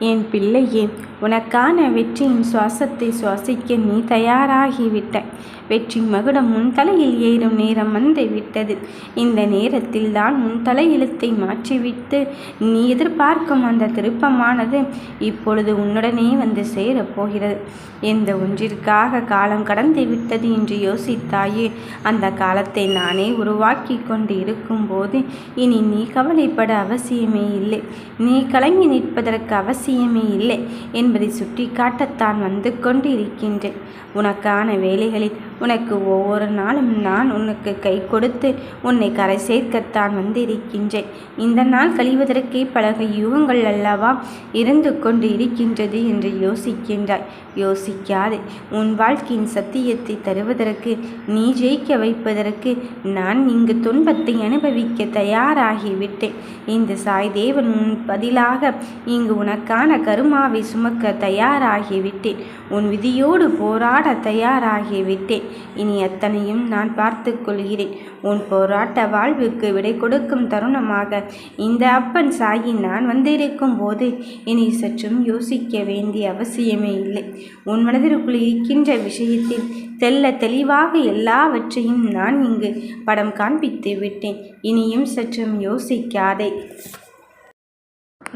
என் பிள்ளையே உனக்கான வெற்றியின் சுவாசத்தை சுவாசிக்க நீ தயாராகிவிட்டாய் வெற்றி மகுடம் உன் தலையில் ஏறும் நேரம் வந்து விட்டது இந்த நேரத்தில் தான் உன் தலையெழுத்தை மாற்றிவிட்டு நீ எதிர்பார்க்கும் அந்த திருப்பமானது இப்பொழுது உன்னுடனே வந்து சேரப்போகிறது எந்த ஒன்றிற்காக காலம் கடந்து விட்டது என்று யோசித்தாயே அந்த காலத்தை நானே உருவாக்கி கொண்டு இருக்கும்போது இனி நீ கவலைப்பட அவசியமே இல்லை. நீ கலங்கி நிற்பதற்கு அவசியமே இல்லை என்பதை சுட்டிக்காட்டத்தான் வந்து கொண்டு இருக்கின்றேன் உனக்கான வேலைகளில் உனக்கு ஒவ்வொரு நாளும் நான் உனக்கு கை கொடுத்து உன்னை கரை சேர்க்கத்தான் வந்திருக்கின்றேன். இந்த நாள் கழிவதற்கே பழக யுகங்கள் அல்லவா இருந்து கொண்டு இருக்கின்றது என்று யோசிக்கின்றாய். யோசிக்காதே உன் வாழ்க்கையின் சத்தியத்தை தருவதற்கு நீ ஜெயிக்க வைப்பதற்கு நான் இங்கு துன்பத்தை அனுபவிக்க தயாராகிவிட்டேன். இந்த சாய் தேவன் உன் பதிலாக இங்கு உனக்கான கருமாவை சுமக்க தயாராகிவிட்டேன். உன் விதியோடு போராட தயாராகிவிட்டேன். இனி அத்தனையும் நான் பார்த்து கொள்கிறேன். உன் போராட்ட வாழ்வுக்கு விடை கொடுக்கும் தருணமாக. இந்த அப்பன் சாயி நான் வந்திருக்கும் போது இனி சற்றும் யோசிக்க வேண்டிய அவசியமே இல்லை. உன் மனதிற்குள் இருக்கின்ற விஷயத்தில் தெல்ல தெளிவாக எல்லாவற்றையும் நான் இங்கு படம் காண்பித்து விட்டேன். இனியும் சற்றும் யோசிக்காதே.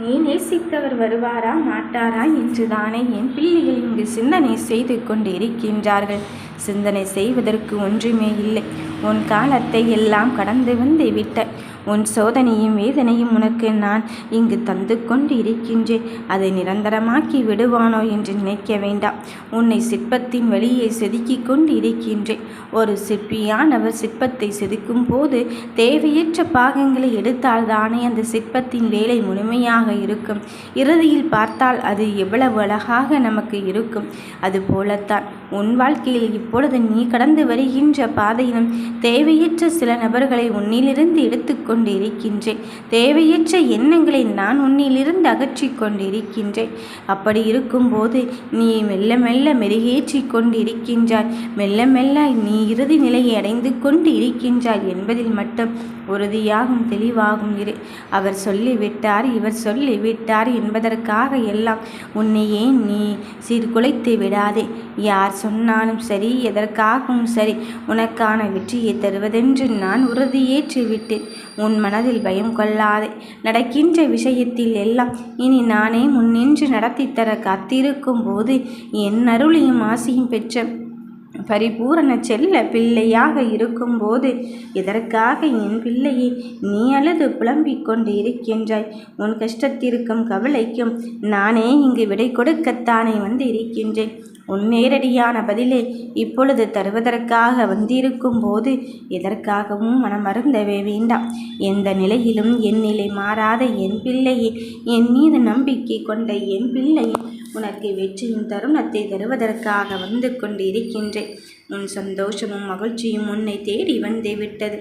நீ நேசித்தவர் வருவாரா? மாட்டாரா? என்று தானே என் பிள்ளைகள் இங்கு சிந்தனை செய்து கொண்டிருக்கின்றார்கள். சிந்தனை செய்வதற்கு ஒன்றுமே இல்லை. உன் காலத்தை எல்லாம் கடந்து வந்து விட்ட உன் சோதனையும் வேதனையும் உனக்கு நான் இங்கு தந்து கொண்டு இருக்கின்றேன் அதை நிரந்தரமாக்கி விடுவானோ என்று நினைக்க வேண்டாம். உன்னை சிற்பத்தின் வெளியே செதுக்கிக் கொண்டு இருக்கின்றேன் ஒரு சிற்பியானவர் சிற்பத்தை செதுக்கும் போது தேவையற்ற பாகங்களை எடுத்தால் தானே அந்த சிற்பத்தின் வேலை முழுமையாக இருக்கும். இறுதியில் பார்த்தால் அது எவ்வளவு அழகாக நமக்கு இருக்கும். அது போலத்தான் உன் வாழ்க்கையில் இப்பொழுது நீ கடந்து வருகின்ற பாதையிலும் தேவையற்ற சில நபர்களை உன்னிலிருந்து எடுத்துக்கொண்டு கொண்டிருக்கின்றேன். தேவையற்ற எண்ணங்களை நான் உன்னிலிருந்து அகற்றி கொண்டிருக்கின்றேன். அப்படி இருக்கும்போது நீ மெல்ல மெல்ல மெருகேற்றி கொண்டிருக்கின்றாய். மெல்ல மெல்ல நீ இறுதி நிலையை அடைந்து கொண்டு இருக்கின்றாய் என்பதில் மட்டும் உறுதியாகும் தெளிவாகும் இரு. அவர் சொல்லிவிட்டார் இவர் சொல்லிவிட்டார் என்பதற்காக எல்லாம் உன்னையே நீ சீர்குலைத்து விடாதே? யார் சொன்னாலும் சரி எதற்காகவும் சரி உனக்கான வெற்றியை தருவதென்று நான் உறுதியேற்றிவிட்டேன். உன் மனதில் பயம் கொள்ளாதே. நடக்கின்ற விஷயத்தில் எல்லாம் இனி நானே முன்னின்று நடத்தித்தர காத்திருக்கும் போது என் அருளையும் ஆசையும் பெற்ற பரிபூரண செல்ல பிள்ளையாக இருக்கும்போது இதற்காக என் பிள்ளையை நீ அழுது புலம்பிக் கொண்டு இருக்கின்றாய்? உன் கஷ்டத்திற்கும் கவலைக்கும் நானே இங்கு விடை கொடுக்கத்தானே வந்து இருக்கின்றேன் உன் நேரடியான பதிலை இப்பொழுது தருவதற்காக வந்திருக்கும் போது எதற்காகவும் மனமருந்தவே வேண்டாம். எந்த நிலையிலும் என் நிலை மாறாத என் பிள்ளையை என் மீது நம்பிக்கை கொண்ட என் பிள்ளை உனக்கு வெற்றியின் தருணத்தை தருவதற்காக வந்து கொண்டு இருக்கின்றேன் உன் சந்தோஷமும் மகிழ்ச்சியும் உன்னை தேடி வந்து விட்டது.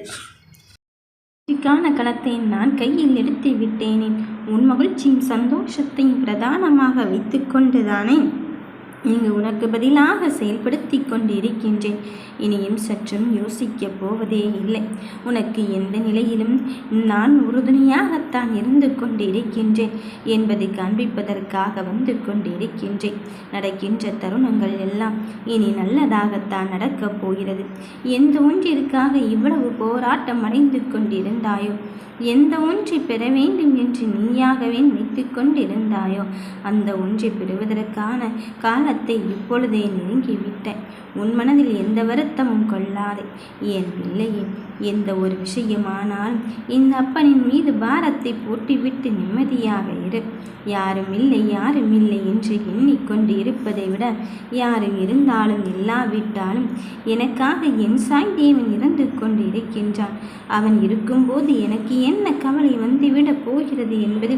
வெற்றிக்கான களத்தை நான் கையில் எடுத்து விட்டேனே. உன் மகிழ்ச்சியும் சந்தோஷத்தையும் பிரதானமாக வைத்துக்கொண்டுதானே இங்கு உனக்கு பதிலாக செயல்படுத்தி கொண்டிருக்கின்றேன். இனியும் சற்றும் யோசிக்கப் போவதே இல்லை. உனக்கு எந்த நிலையிலும் நான் உறுதுணையாகத்தான் இருந்து கொண்டிருக்கின்றேன் என்பதை காண்பிப்பதற்காக வந்து கொண்டிருக்கின்றேன். நடக்கின்ற தருணங்கள் எல்லாம் இனி நல்லதாகத்தான் நடக்கப் போகிறது. எந்த ஒன்றிற்காக இவ்வளவு போராட்டம் அடைந்து கொண்டிருந்தாயோ? எந்த ஒன்றை பெற வேண்டும் என்று நீயாகவே நினைத்து கொண்டிருந்தாயோ? அந்த ஒன்றை பெறுவதற்கான காலத்தை இப்பொழுதே நெருங்கிவிட்டேன் உன் மனதில் எந்த வருத்தமும் கொள்ளாதே. என் பிள்ளையே எந்த ஒரு விஷயமானாலும் இந்த அப்பனின் மீது பாரத்தை போட்டிவிட்டு நிம்மதியாக இரு. யாரும் இல்லை யாரும் இல்லை என்று எண்ணிக்கொண்டு இருப்பதை விட யாரும் இருந்தாலும் இல்லாவிட்டாலும் எனக்காக என் சாய் தேவன் இறந்து கொண்டு இருக்கின்றான் அவன் இருக்கும்போது எனக்கு என்ன கவலை வந்துவிடப் போகிறது என்பது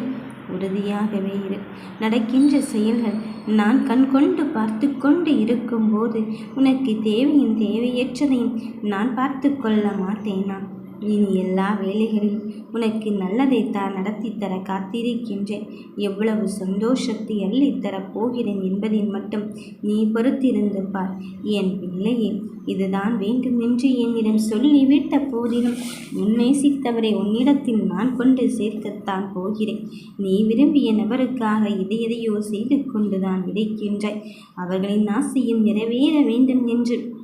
உறுதியாகவே இரு. நடக்கின்ற செயல்கள் நான் கண் கொண்டு பார்த்து கொண்டு இருக்கும்போது உனக்கு தேவையும் தேவையற்றதையும் நான் பார்த்து கொள்ள மாட்டேனா? இனி எல்லா வேலைகளையும் உனக்கு நல்லதைத்தான் நடத்தித்தர காத்திருக்கின்றேன். எவ்வளவு சந்தோஷத்தை அள்ளித்தரப் போகிறேன் என்பதில் மட்டும் நீ பொறுத்திருந்து பார். என் பிள்ளையே இதுதான் வேண்டுமென்று என்னிடம் சொல்லிவிட்ட போதிலும் உன் நேசித்தவரை உன்னிடத்தில் நான் கொண்டு சேர்க்கத்தான் போகிறேன். நீ விரும்பிய நபருக்காக எதை எதையோ செய்து கொண்டுதான் இருக்கின்றாய் அவர்களின் ஆசையும் நிறைவேற வேண்டும் என்று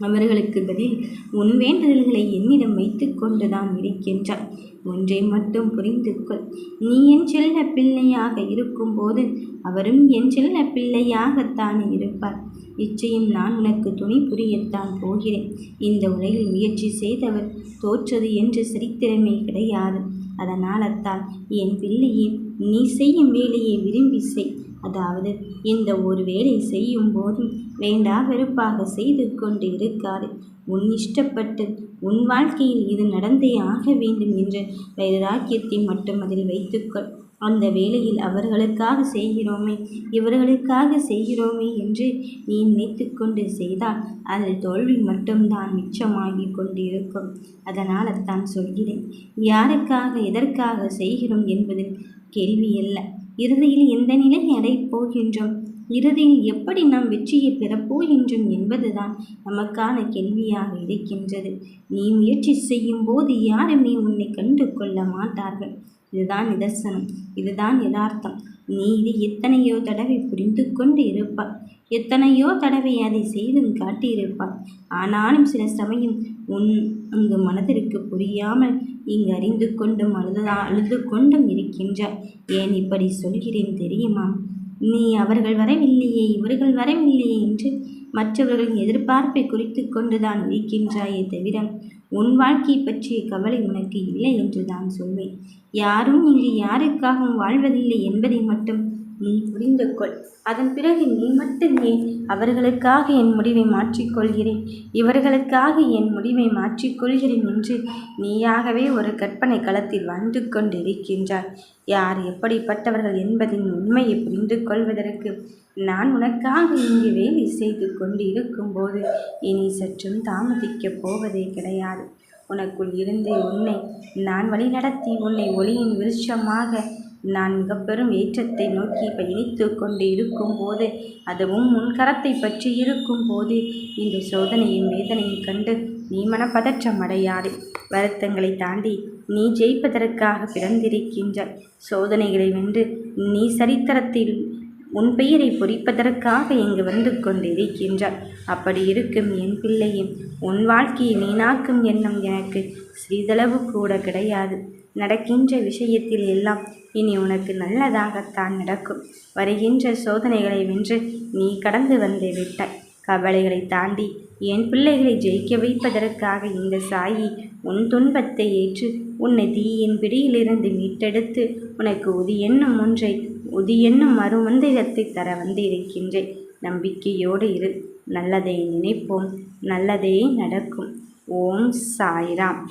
அவர்களுக்கு பதில் உன் வேண்டுதல்களை என்னிடம் வைத்து கொண்டுதான் இருக்கின்றாய். ஒன்றை மட்டும் புரிந்து கொள் நீ என் செல்ல பிள்ளையாக இருக்கும்போது அவரும் என் செல்ல பிள்ளையாகத்தான் இருப்பார். நிச்சயம் நான் உனக்கு துணை புரியத்தான் போகிறேன். இந்த உலகில் முயற்சி செய்தவர் தோற்றது என்று சரித்திரமே கிடையாது. அதனால்தான் என் பிள்ளையே நீ செய்யும் வேலையை விரும்பி செய். அதாவது இந்த ஒரு வேலை செய்யும் போதும் வேண்டா வெறுப்பாக செய்து கொண்டு இருக்காது உன் இஷ்டப்பட்டு உன் வாழ்க்கையில் இது நடந்தே ஆக வேண்டும் என்ற வைராக்கியத்தை மட்டும் அதில் வைத்துக்கொள். அந்த வேளையில் அவர்களுக்காக செய்கிறோமே இவர்களுக்காக செய்கிறோமே என்று நீ நினைத்து கொண்டு செய்தால் அதில் தோல்வி மட்டும்தான் மிச்சமாகி கொண்டிருக்கும். அதனால் தான் சொல்கிறேன் யாருக்காக எதற்காக செய்கிறோம் என்பது கேள்வி அல்ல. இறுதியில் எந்த நிலை அடைப் போகின்றோம் இறுதியில் எப்படி நாம் வெற்றியை பெறப்போகின்றோம் என்பதுதான் நமக்கான கேள்வியாக இருக்கின்றது. நீ முயற்சி செய்யும் போது யாருமே உன்னை கண்டு கொள்ள மாட்டார்கள். இதுதான் நிதர்சனம். இதுதான் யதார்த்தம். நீ இது எத்தனையோ தடவை புரிந்து கொண்டு இருப்பாய். எத்தனையோ தடவை அதை செய்தும் காட்டியிருப்பாய். ஆனாலும் சில சமயம் உன் அங்கு மனதிற்கு புரியாமல் இங்கு அறிந்து கொண்டும் அழுதா அழுது கொண்டும் இருக்கின்றாய். ஏன் இப்படி சொல்கிறேன் தெரியுமா? நீ அவர்கள் வரவில்லையே இவர்கள் வரவில்லையே என்று மற்றவர்களின் எதிர்பார்ப்பை குறித்து கொண்டுதான் இருக்கின்றாயே தவிர உன் வாழ்க்கை பற்றிய கவலை உனக்கு இல்லை என்று தான் சொல்வேன். யாரும் இங்கு யாருக்காகவும் வாழ்வதில்லை என்பதை மட்டும் நீ புரிந்து கொள். அதன் பிறகு நீ மட்டுமே அவர்களுக்காக என் முடிவை மாற்றிக்கொள்கிறேன்? இவர்களுக்காக என் முடிவை மாற்றிக்கொள்கிறேன் என்று நீயாகவே ஒரு கற்பனை களத்தில் வாழ்ந்து கொண்டிருக்கின்றாய். யார் எப்படிப்பட்டவர்கள் என்பதின் உண்மையை புரிந்து கொள்வதற்கு நான் உனக்காக இங்கு வேலை செய்து கொண்டு இருக்கும்போது இனி சற்றும் தாமதிக்கப் போவதே கிடையாது. உனக்குள் இருந்து உன்னை நான் வழிநடத்தி உன்னை ஒளியின் விருட்சமாக நான் மிகப்பெரும் ஏற்றத்தை நோக்கி பயணித்து கொண்டு இருக்கும்போது அதுவும் முன்கரத்தை பற்றி இருக்கும்போது இந்த சோதனையும் வேதனையும் கண்டு நீ மனப்பதற்றம் அடையாதே. வருத்தங்களை தாண்டி நீ ஜெயிப்பதற்காக பிறந்திருக்கின்ற சோதனைகளை வென்று நீ சரித்திரத்தில் உன் பெயரை பொறிப்பதற்காக இங்கு வந்து கொண்டிருக்கின்றார் அப்படி இருக்கும் என் பிள்ளையும் உன் வாழ்க்கையை வீணாக்கும் எண்ணம் எனக்கு சிறிதளவு கூட கிடையாது. நடக்கின்ற விஷயத்தில் எல்லாம் இனி உனக்கு நல்லதாகத்தான் நடக்கும். வருகின்ற சோதனைகளை வென்று நீ கடந்து வந்து விட்டாய். கவலைகளை தாண்டி என் பிள்ளைகளை ஜெயிக்க வைப்பதற்காக இந்த சாயி உன் துன்பத்தை ஏற்று உன்னை தீயின் பிடியிலிருந்து மீட்டெடுத்து உனக்கு உதி என்னும் ஒன்றை உதி என்னும் மறுமந்திரத்தை தர வந்திருக்கின்றேன். நம்பிக்கையோடு இரு. நல்லதை நினைப்போம். நல்லதே நடக்கும். ஓம் சாய்ராம்.